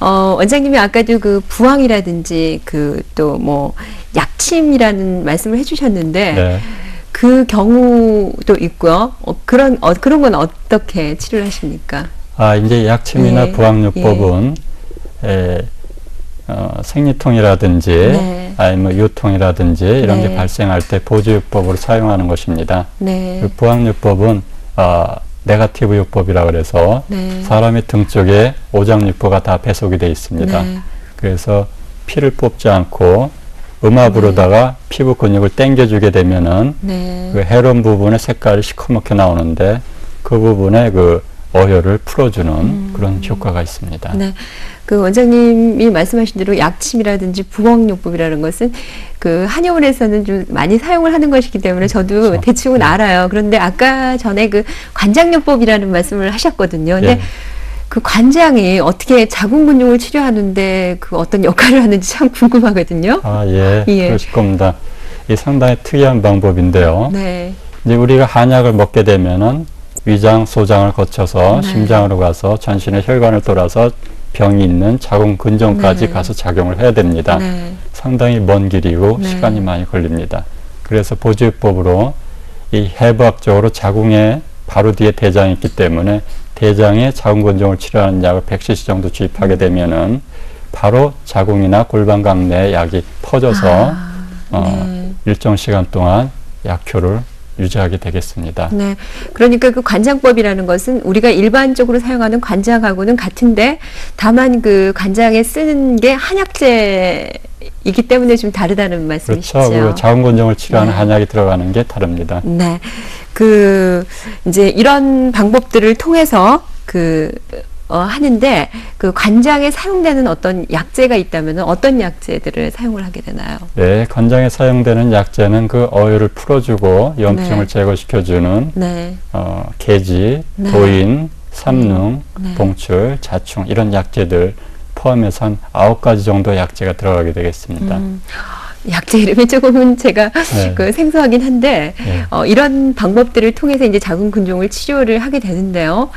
어, 원장님이 아까도 그 부항이라든지 그 또 뭐 약침이라는 말씀을 해주셨는데 네. 그 경우도 있고요. 어, 그런 어, 그런 건 어떻게 치료를 하십니까? 아, 이제 약침이나 예, 부항요법은 에, 어, 생리통이라든지 네. 아니면 유통이라든지 이런 네. 게 발생할 때 보조요법으로 사용하는 것입니다. 네. 그 부항요법은 아, 네가티브 요법이라 그래서 네. 사람의 등 쪽에 오장육부가 다 배속이 되어 있습니다. 네. 그래서 피를 뽑지 않고 음압으로다가 피부 근육을 당겨주게 되면은 네. 그 헤론 부분의 색깔이 시커멓게 나오는데 그 부분에 그 어혈을 풀어주는 그런 효과가 있습니다. 음. 네. 그 원장님이 말씀하신 대로 약침이라든지 부엉요법이라는 것은 그 한의원에서는 좀 많이 사용을 하는 것이기 때문에 저도 그렇죠. 대충은 알아요. 그런데 아까 전에 그 관장요법이라는 말씀을 하셨거든요. 근데 예. 그 관장이 어떻게 자궁 근육을 치료하는데 그 어떤 역할을 하는지 참 궁금하거든요. 아, 예, 예. 그러실 겁니다. 이 상당히 특이한 방법인데요. 네. 이제 우리가 한약을 먹게 되면은 위장, 소장을 거쳐서 네. 심장으로 가서 전신의 혈관을 돌아서 병이 있는 자궁 근종까지 네. 가서 작용을 해야 됩니다. 네. 상당히 먼 길이고 네. 시간이 많이 걸립니다. 그래서 보조요법으로 이 해부학적으로 자궁에 바로 뒤에 대장이 있기 때문에 대장에 자궁 근종을 치료하는 약을 100cc 정도 주입하게 음. 되면은 바로 자궁이나 골반 강 내에 약이 퍼져서 아, 어, 네. 일정 시간 동안 약효를 유지하게 되겠습니다. 네. 그러니까 그 관장법이라는 것은 우리가 일반적으로 사용하는 관장하고는 같은데 다만 그 관장에 쓰는 게 한약재이기 때문에 좀 다르다는 말씀이시죠. 그렇죠. 그 자궁 근종을 치료하는 네. 한약이 들어가는 게 다릅니다. 네. 그 이제 이런 방법들을 통해서 그 어, 하는데 그 관장에 사용되는 어떤 약재가 있다면 어떤 약재들을 사용을 하게 되나요? 네, 관장에 사용되는 약재는 그 어혈을 풀어주고 염증을 네. 제거시켜주는 네. 어, 계지, 네. 도인, 삼능, 네. 봉출, 자충 이런 약재들 포함해서 한 아홉 가지 정도 약재가 들어가게 되겠습니다. 음, 약재 이름이 조금은 제가 네. 그 생소하긴 한데 네. 어, 이런 방법들을 통해서 이제 자궁 근종을 치료를 하게 되는데요.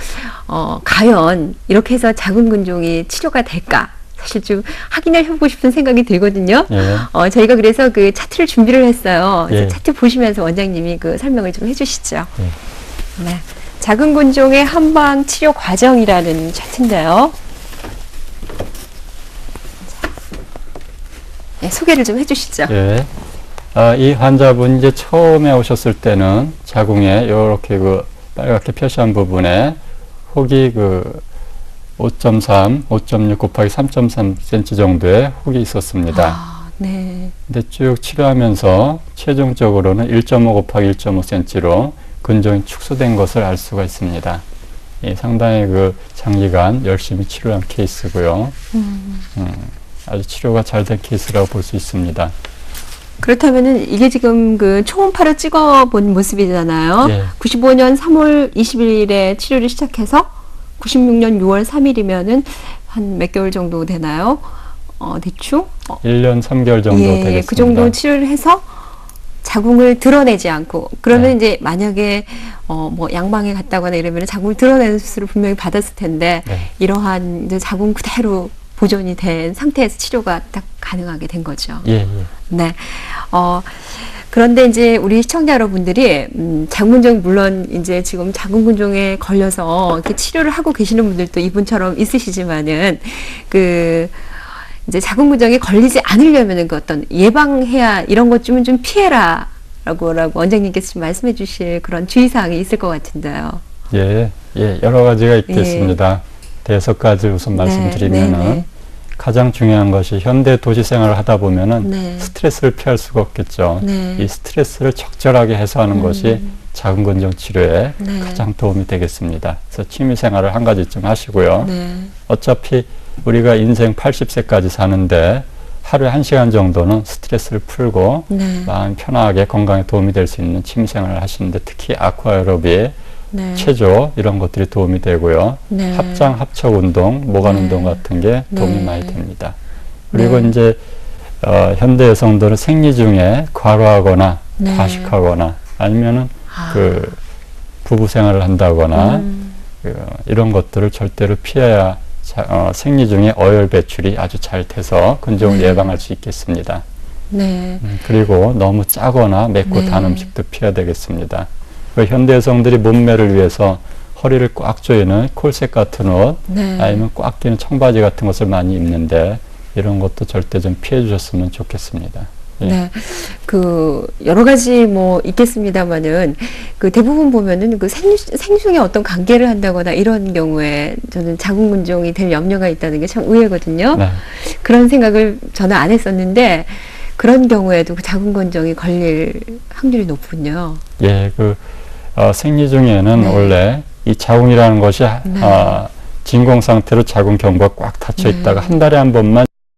어, 과연 이렇게 해서 자궁 근종이 치료가 될까? 사실 좀 확인을 해보고 싶은 생각이 들거든요. 예. 어, 저희가 그래서 그 차트를 준비를 했어요. 예. 차트 보시면서 원장님이 그 설명을 좀 해주시죠. 예. 네. 자궁 근종의 한방 치료 과정이라는 차트인데요. 네, 소개를 좀 해주시죠. 예. 아, 이 환자분 이제 처음에 오셨을 때는 자궁에 이렇게 그 빨갛게 표시한 부분에 혹이 그 5.3, 5.6 곱하기 3.3cm 정도의 혹이 있었습니다. 아, 네. 근데 쭉 치료하면서 최종적으로는 1.5 곱하기 1.5cm로 근종이 축소된 것을 알 수가 있습니다. 이 상당히 그 장기간 열심히 치료한 케이스고요. 음. 음, 아주 치료가 잘 된 케이스라고 볼 수 있습니다. 그렇다면은 이게 지금 그 초음파를 찍어본 모습이잖아요. 예. 95년 3월 20일에 치료를 시작해서 96년 6월 3일이면은 한 몇 개월 정도 되나요? 어, 대충? 어, 1년 3개월 정도 예, 되겠습니다. 그 정도 치료를 해서 자궁을 드러내지 않고 그러면 네. 이제 만약에 어 뭐 양방에 갔다거나 이러면 자궁을 드러내는 수술을 분명히 받았을 텐데 네. 이러한 이제 자궁 그대로 보존이 된 상태에서 치료가 딱 가능하게 된 거죠. 예, 예. 네. 어, 그런데 이제 우리 시청자 여러분들이, 음, 자궁근종, 물론 이제 지금 자궁근종에 걸려서 이렇게 치료를 하고 계시는 분들도 이분처럼 있으시지만은, 그, 이제 자궁근종에 걸리지 않으려면은 그 어떤 예방해야 이런 것좀좀 피해라. 라고, 라고 원장님께서 좀 말씀해 주실 그런 주의사항이 있을 것 같은데요. 예, 예, 여러 가지가 있겠습니다. 대여섯 가지 우선 말씀드리면은 네, 네. 가장 중요한 것이 현대 도시 생활을 하다 보면은 네. 스트레스를 피할 수가 없겠죠. 네. 이 스트레스를 적절하게 해소하는 음. 것이 자궁근종 치료에 네. 가장 도움이 되겠습니다. 그래서 취미 생활을 한 가지쯤 하시고요. 네. 어차피 우리가 인생 80세까지 사는데 하루에 한 시간 정도는 스트레스를 풀고 네. 마음 편하게 건강에 도움이 될 수 있는 취미 생활을 하시는데 특히 아쿠아에로비, 네. 체조 이런 것들이 도움이 되고요. 네. 합장, 합척 운동, 모관 네. 운동 같은 게 도움이 네. 많이 됩니다. 그리고 네. 이제 어, 현대 여성들은 생리 중에 과로하거나 네. 과식하거나 아니면은 아. 그 부부 생활을 한다거나 음. 그, 이런 것들을 절대로 피해야 자, 어, 생리 중에 어혈 배출이 아주 잘 돼서 근종을 네. 예방할 수 있겠습니다. 네. 음, 그리고 너무 짜거나 맵고 네. 단 음식도 피해야 되겠습니다. 그 현대 여성들이 몸매를 위해서 허리를 꽉 조이는 콜셋 같은 옷 네. 아니면 꽉 끼는 청바지 같은 것을 많이 입는데 이런 것도 절대 좀 피해 주셨으면 좋겠습니다. 예. 네. 그, 여러 가지 뭐 있겠습니다만은 그 대부분 보면은 그 생, 생중에 어떤 관계를 한다거나 이런 경우에 저는 자궁근종이 될 염려가 있다는 게 참 의외거든요. 네. 그런 생각을 저는 안 했었는데 그런 경우에도 그 자궁근종이 걸릴 확률이 높군요. 예, 그 어, 생리 중에는 네. 원래 이 자궁이라는 것이 네. 아, 진공 상태로 자궁 경부가 꽉 닫혀 네. 있다가 한 달에 한 번만